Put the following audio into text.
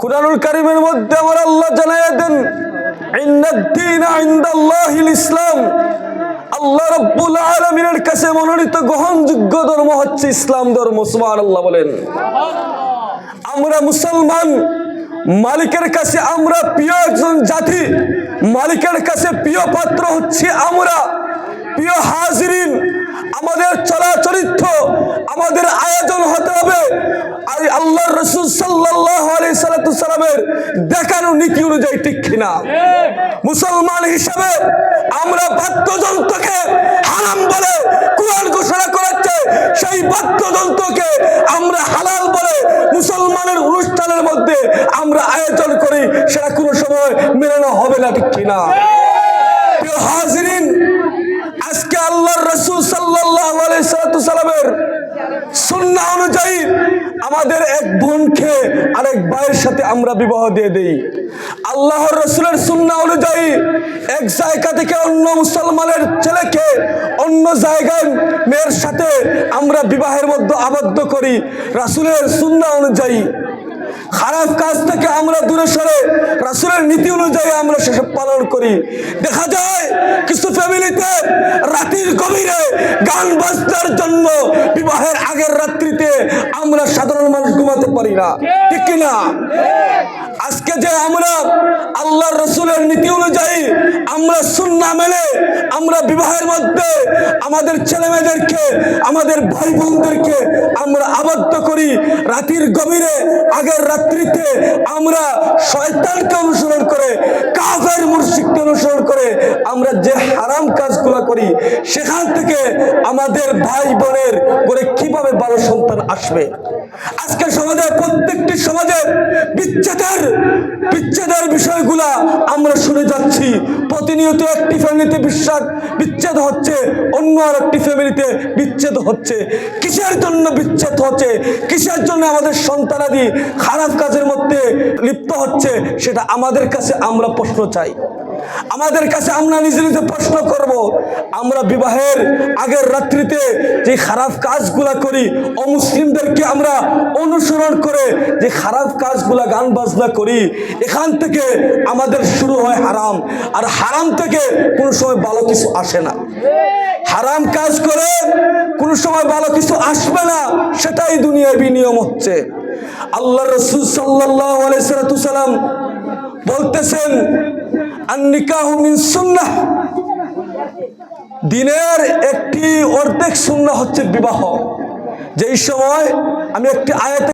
কুরআনুল কারিমের মধ্যে আমার আল্লাহ জানাই দেন ইসলাম। আল্লাহ কাছে মনোনীত গ্রহণযোগ্য ধর্ম হচ্ছে ইসলাম ধর্ম, সুবহানাল্লাহ বলেন। আমরা মুসলমান, মালিকের কাছে আমরা প্রিয় একজন জাতি, মালিকের কাছে প্রিয় পাত্র হচ্ছে আমরা, প্রিয় হাজিরিন। আমাদের চরিত্র আমাদের আয়োজন হতে হবে। আর আল্লাহ রসুল সাল্লাহ আলি সালামের দেখানো নীতি অনুযায়ী ঠিক কিনা? মুসলমান হিসাবে আমরা বাদ্যযন্ত্রকে হারাম বলে কোরআন ঘোষণা করাচ্ছে সেই বাদ্যযন্ত্রকে আমরা হালাল বলে মুসলমানের অনুষ্ঠানের মধ্যে আমরা আয়োজন করি, সেটা কোনো সময় মেলানো হবে না ঠিক কিনা? আমাদের এক বোনকে আরেক ভাইয়ের সাথে আমরা বিবাহ দিয়ে দেই। আল্লাহর রসুলের সুন্না অনুযায়ী এক জায়গা থেকে অন্য মুসলমানের ছেলেকে অন্য জায়গায় মেয়ের সাথে আমরা বিবাহের মধ্যে আবদ্ধ করি। রাসুলের সুন্না অনুযায়ী খারাপ কাজ থেকে আমরা দূরে সরে, রাসুলের নীতি অনুযায়ী আমরা সেসব পালন করি। দেখা যায়, কিছু ফ্যামিলিতে রাতের গভীরে গান বাজনার জন্য বিবাহের আগের রাত্রিতে আমরা সাধারণ মানুষ ঘুমাতে পারি না। ঠিক কিনা? আজকে যে আমরা আল্লাহর রসুলের নীতি অনুযায়ী আমরা সুন্না মেনে আমরা বিবাহের মধ্যে আমাদের ছেলে মেয়েদেরকে আমাদের ভাই বোনদেরকে আমরা আবদ্ধ করি, রাতির গভীরে আগের রাত্রিতে আমরা শয়তানকে অনুসরণ করে কাফের মুর্শিদকে অনুসরণ করে আমরা যে হারাম কাজগুলো করি, সেখান থেকে আমাদের ভাই বোনের করে কীভাবে ভালো সন্তান আসবে? আজকে সমাজের প্রত্যেকটি সমাজের বিচ্ছেদের বিচ্ছেদের বিষয়গুলা আমরা শুনে যাচ্ছি। প্রতিনিয়ত একটি ফ্যামিলিতে বিশ্বাস, বিচ্ছেদ হচ্ছে, অন্য আর একটি ফ্যামিলিতে বিচ্ছেদ হচ্ছে। কিসের জন্য বিচ্ছেদ হচ্ছে? কিসের জন্য আমাদের সন্তানাদি খারাপ কাজের মধ্যে লিপ্ত হচ্ছে? সেটা আমাদের কাছে আমরা প্রশ্ন চাই। আমাদের কাছে আমরা নিজে নিজে প্রশ্ন করব, আমরা বিবাহের আগের রাত্রিতে যে খারাপ কাজগুলা করি, অমুসলিমদেরকে আমরা অনুসরণ করে যে খারাপ কাজগুলা, গান বাজনা করি, এখান থেকে আমাদের শুরু হয় হারাম। আর হারাম থেকে কোনো সময় ভালো কিছু আসে না। হারাম কাজ করে কোনো সময় ভালো কিছু আসবে না, সেটাই দুনিয়ার বিনিয়ম হচ্ছে। আল্লাহ রসুল সাল্লাহ আলাইসালাম বলতেছেন দিনের একটি অর্ধেক শূন্য হচ্ছে বিবাহ। যেই সময় আমি একটি আয়াত